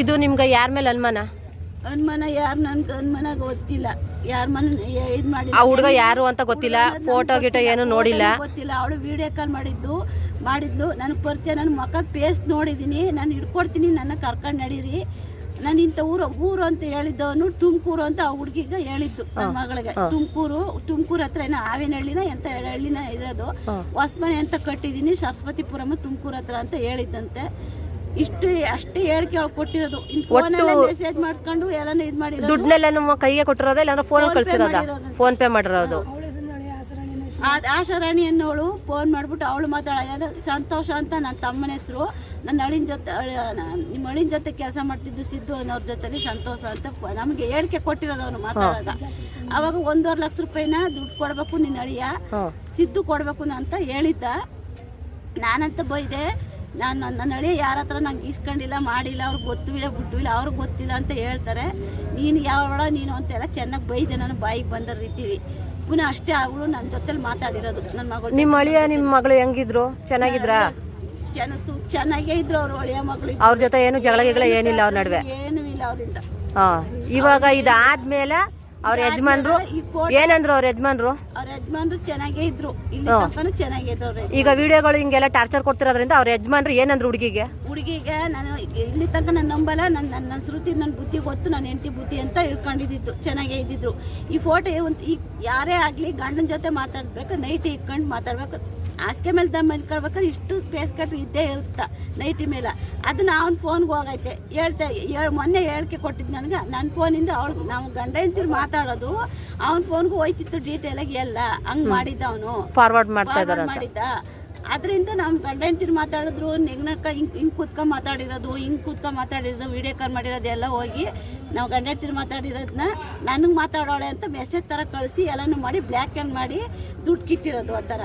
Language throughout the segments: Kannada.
ಇದು ನಿಮ್ಗೆ ಯಾರ ಮೇಲೆ ಅನುಮಾನ? ಅನುಮಾನ ಯಾರು ನನ್ಗೆ ಅನುಮಾನ ಗೊತ್ತಿಲ್ಲ. ಯಾರ ಮನ ಇದು ಮಾಡಿ ಆ ಹುಡುಗ ಯಾರು ಅಂತ ಗೊತ್ತಿಲ್ಲ. ಫೋಟೋ ಗಿಟೋ ಏನು ನೋಡಿಲ್ಲ. ಗೊತ್ತಿಲ್ಲ. ಅವಳು ವಿಡಿಯೋ ಕಾಲ್ ಮಾಡಿದ್ದು. ಮಾಡಿದ್ಲು. ನನಗೆ ಪರಿಚಯ ನನ್ನ ಮಕ್ಕ ಪೇಸ್ ನೋಡಿದ್ದೀನಿ ನಾನು ಹಿಡ್ಕೊಡ್ತೀನಿ. ನನ್ನ ಕರ್ಕೊಂಡು ನಡೀರಿ. ನಾನು ಇಂಥ ಊರು ಊರು ಅಂತ ಹೇಳಿದ್ದವನು ತುಮಕೂರು ಅಂತ ಆ ಹುಡುಗಿಗೆ ಹೇಳಿದ್ದು ನನ್ನ ಮಗಳಿಗೆ. ತುಮಕೂರು ತುಮಕೂರು ಹತ್ರ ಏನೋ ಆವಿನಹಳ್ಳಿನ ಎಂತ ಹಳ್ಳಿನ ಇರೋದು. ಹೊಸಮನೆ ಅಂತ ಕಟ್ಟಿದ್ದೀನಿ ಸರಸ್ವತಿಪುರಮ ತುಮಕೂರು ಹತ್ರ ಅಂತ ಹೇಳಿದ್ದಂತೆ. ಇಷ್ಟು ಅಷ್ಟೇ ಹೇಳಿಕೆ ಅವ್ಳು ಕೊಟ್ಟಿರೋದು. ಫೋನೆಲ್ಲ ಮೆಸೇಜ್ ಮಾಡಿಸ್ಕೊಂಡು ಎಲ್ಲಾನು ಇದು ಮಾಡಿ ದುಡ್ಡನ್ನೆಲ್ಲ ನಮ್ಮ ಕೈಗೆ ಕೊಟ್ಟಿರೋದ ಇಲ್ಲ ಫೋನ್ ಕಳ್ಸಿರೋದ. ಫೋನ್ ಪೇ ಮಾಡಿರೋದು. ಆ- ಆಶಾರಾಣಿ ಅನ್ನೋಳು ಫೋನ್ ಮಾಡ್ಬಿಟ್ಟು ಅವಳು ಮಾತಾಡ ಸಂತೋಷ ಅಂತ ನನ್ನ ತಮ್ಮನ ಹೆಸರು. ನನ್ನ ಅಳಿನ ಜೊತೆ ನಿಮ್ಮ ಅಳಿನ ಜೊತೆ ಕೆಲಸ ಮಾಡ್ತಿದ್ದು ಸಿದ್ದು ಅನ್ನೋರ ಜೊತೆಲಿ ಸಂತೋಷ ಅಂತ ನಮಗೆ ಹೇಳಿಕೆ ಕೊಟ್ಟಿರೋದು ಅವನು ಮಾತಾಡೋದ ಅವಾಗ ಒಂದೂವರೆ ಲಕ್ಷ ರೂಪಾಯಿನ ದುಡ್ಡು ಕೊಡ್ಬೇಕು ನಿನ್ನ ಅಳಿಯ. ಸಿದ್ದು ಕೊಡ್ಬೇಕು ಅಂತ ಹೇಳಿದ್ದ. ನಾನಂತ ಬೈದೆ. ನಾನು ನನ್ನ ಅಳಿ ಯಾರ ಹತ್ರ ನಂಗೆ ಇಸ್ಕೊಂಡಿಲ್ಲ ಮಾಡಿಲ್ಲ ಅವ್ರಿಗೆ ಗೊತ್ತಿಲ್ಲ ಬಿಟ್ಟಿಲ್ಲ ಅವ್ರಿಗೆ ಗೊತ್ತಿಲ್ಲ ಅಂತ ಹೇಳ್ತಾರೆ. ನೀನು ಯಾವಳ ನೀನು ಅಂತೆಲ್ಲ ಚೆನ್ನಾಗಿ ಬೈದೆ ನಾನು ಬಾಯಿಗೆ ಬಂದ ರೀತಿಲಿ ಪುನಃ ಅಷ್ಟೇ ಅವಳು ನನ್ನ ಜೊತೆಲಿ ಮಾತಾಡಿರೋದು ನನ್ನ ಮಗಳು ನಿಮ್ಮ ಅಳಿಯ ನಿಮ್ಮ ಮಗಳು ಹೆಂಗಿದ್ರು? ಚೆನ್ನಾಗಿದ್ರಾ? ಚೆನ್ನ ಸು ಚೆನ್ನಾಗೇ ಇದ್ರು ಅವ್ರು ಒಳ್ಳೆಯ ಮಗಳು. ಅವ್ರ ಜೊತೆ ಏನು ಜಗಳ ಏನಿಲ್ಲ ಅವ್ರ ನಡುವೆ. ಏನೂ ಇಲ್ಲ ಅವರಿಂದ. ಹಾ ಇವಾಗ ಇದಾದ್ಮೇಲೆ ಅವ್ರ ಯಜಮಾನ್ರು ಏನಂದ್ರು ಅವ್ರ ಯಜಮಾನ್ರು? ಅವ್ರ ಯಜಮಾನ್ರು ಚೆನ್ನಾಗೇ ಇದ್ರು. ಇಲ್ಲಿ ತನಕನೂ ಚೆನ್ನಾಗೇ ಇದ್ರು ಅವ್ರ ಈಗ ವಿಡಿಯೋಗಳು ಹಿಂಗೆಲ್ಲ ಟಾರ್ಚರ್ ಕೊಡ್ತಿರೋದ್ರಿಂದ ಅವ್ರ ಯಜಮಾನ್ರು ಏನಂದ್ರು ಹುಡುಗಿಗೆ? ಹುಡುಗಿಗೆ ನಾನು ಇಲ್ಲಿ ತನಕ ನಾನು ನಂಬಲ್ಲ ನನ್ನ ನನ್ನ ನನ್ನ ಶ್ರುತಿ ನನ್ನ ಬುದ್ಧಿ ಗೊತ್ತು ನನ್ನ ಹೆಂಡತಿ ಬುದ್ಧಿ ಅಂತ ಇಟ್ಕೊಂಡಿದ್ದಿತ್ತು ಚೆನ್ನಾಗೇ ಇದ್ದಿದ್ರು. ಈ ಫೋಟೋ ಒಂದು ಈ ಯಾರೇ ಆಗಲಿ ಗಂಡನ ಜೊತೆ ಮಾತಾಡ್ಬೇಕು ನೈಟ್ ಇಟ್ಕೊಂಡು ಮಾತಾಡ್ಬೇಕು. ಹಾಸಿಗೆ ಮೇಲೆ ದಮ್ ಮಲ್ಕೊಳ್ಬೇಕಾದ್ರೆ ಇಷ್ಟು ಸ್ಪೇಸ್ ಕಟ್ ಇದ್ದೇ ಇರುತ್ತೆ ನೈಟಿ ಮೇಲೆ? ಅದನ್ನ ಅವ್ನ ಫೋನ್ಗೆ ಹೋಗೈತೆ. ಹೇಳ್ತೆ ಹೇಳ್ ಮೊನ್ನೆ ಹೇಳಿಕೆ ಕೊಟ್ಟಿದ್ದು ನನಗೆ. ನನ್ನ ಫೋನಿಂದ ಅವಳು ನಾವು ಗಂಡ ಹೆಂಡ್ತಿರು ಮಾತಾಡೋದು ಅವ್ನ ಫೋನ್ಗೂ ಹೋಯ್ತಿತ್ತು ಡೀಟೇಲಾಗಿ ಎಲ್ಲ. ಹಂಗೆ ಮಾಡಿದ್ದ ಅವನು. ಫಾರ್ವರ್ಡ್ ಮಾಡ್ತಾ ಮಾಡಿದ್ದ. ಅದರಿಂದ ನಮ್ಮ ಗಂಡ ಹೆಂಡ್ತಿರು ಮಾತಾಡಿದ್ರು ನೆಗ್ನಕ್ಕ ಹಿಂಗೆ ಹಿಂಗೆ ಕುತ್ಕೊಂಡು ಮಾತಾಡಿರೋದು ಹಿಂಗೆ ಕುತ್ಕೊಂಡು ಮಾತಾಡಿರೋದು ವಿಡಿಯೋ ಕಾಲ್ ಮಾಡಿರೋದು ಎಲ್ಲ ಹೋಗಿ ನಾವು ಗಂಡ ಹೆಂಡ್ತಿರು ಮಾತಾಡಿರೋದನ್ನ ನನಗೆ ಮಾತಾಡೋಳೆ ಅಂತ ಮೆಸೇಜ್ ಥರ ಕಳಿಸಿ ಎಲ್ಲನೂ ಮಾಡಿ ಬ್ಲ್ಯಾಕ್ ಆ್ಯಂಡ್ ಮಾಡಿ ದುಡ್ಡು ಕಿತ್ತಿರೋದು ಆ ಥರ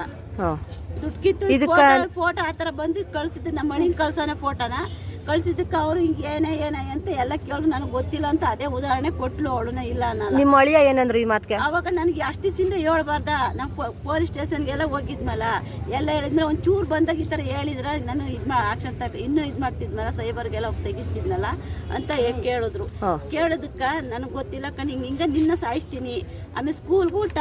ಕಿತ್ತು ಫೋಟೋ ಆತರ ಬಂದು ಕಳ್ಸಿದ್ದು ನಮ್ಮ ಮನೆಗೆ ಕಳ್ಸೋಣ ಫೋಟೋನ ಕಳ್ಸಿದ್ದಕ್ಕೆ ಅವರು ಹಿಂಗೆ ಏನೇ ಏನೇ ಅಂತ ಎಲ್ಲ ಕೇಳಿ ನನಗೆ ಗೊತ್ತಿಲ್ಲ ಅಂತ ಅದೇ ಉದಾಹರಣೆ ಕೊಟ್ಲು ಅವಳನ್ನ ಇಲ್ಲ ಅನ್ನಲ್ಲ. ನಿಮ್ಮ ಅಳಿಯ ಏನಂದ್ರು ಈ ಮಾತ್ಗೆ? ಅವಾಗ ನನಗೆ ಅಷ್ಟು ಚಿಂದ ಹೇಳ್ಬಾರ್ದ? ನಾವು ಪೊಲೀಸ್ ಸ್ಟೇಷನ್ಗೆಲ್ಲ ಹೋಗಿದ್ಮಲ್ಲ ಎಲ್ಲ ಹೇಳಿದ್ರೆ ಒಂದು ಚೂರು ಬಂದಾಗ ಈ ಥರ ಹೇಳಿದ್ರೆ ನಾನು ಇದು ಮಾ ಆಕ್ಷನ್ ತಗ ಇನ್ನೂ ಇದು ಮಾಡ್ತಿದ್ಮಲ್ಲ ಸೈಬರ್ಗೆಲ್ಲ ಹೋಗಿ ತೆಗಿತಿದ್ನಲ್ಲ ಅಂತ ಹೇಗ್ ಕೇಳಿದ್ರು. ಕೇಳೋದಕ್ಕೆ ನನಗೆ ಗೊತ್ತಿಲ್ಲ ಕಣ್ ಹಿಂಗೆ ಹಿಂಗೆ ನಿನ್ನ ಸಾಯಿಸ್ತೀನಿ. ಆಮೇಲೆ ಸ್ಕೂಲ್ಗೂ ಊಟ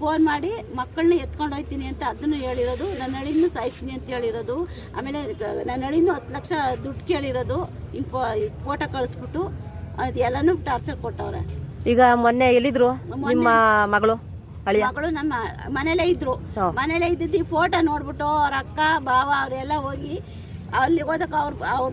ಫೋನ್ ಮಾಡಿ ಮಕ್ಕಳನ್ನ ಎತ್ಕೊಂಡು ಹೋಯ್ತೀನಿ ಅಂತ ಅದನ್ನು ಹೇಳಿರೋದು ನನ್ನ ಅಳಿನೂ ಸಾಯಿಸ್ತೀನಿ ಅಂತ ಹೇಳಿರೋದು. ಆಮೇಲೆ ನನ್ನ ಅಳಿನೂ ಹತ್ತು ಲಕ್ಷ ದುಡ್ಡು ಕೇಳಿರೋದು ಫೋಟೋ ಕಳಿಸ್ಬಿಟ್ಟು ಅದೆಲ್ಲಾನು ಎಲ್ಲನೂ ಟಾರ್ಚರ್ ಕೊಟ್ಟವ್ರೆ. ಈಗ ಮೊನ್ನೆ ಎಲ್ಲಿದ್ರು? ನಿಮ್ಮ ಮಗಳು ಮಗಳು ನಮ್ಮ ಮನೇಲೇ ಇದ್ರು. ಮನೇಲೇ ಇದ್ದಿದ್ದು ಫೋಟೋ ನೋಡ್ಬಿಟ್ಟು ಅವ್ರ ಅಕ್ಕ ಬಾವ ಅವರೆಲ್ಲ ಹೋಗಿ ಅಲ್ಲಿ ಹೋದಕ್ಕೆ ಅವ್ರ ಅವ್ರ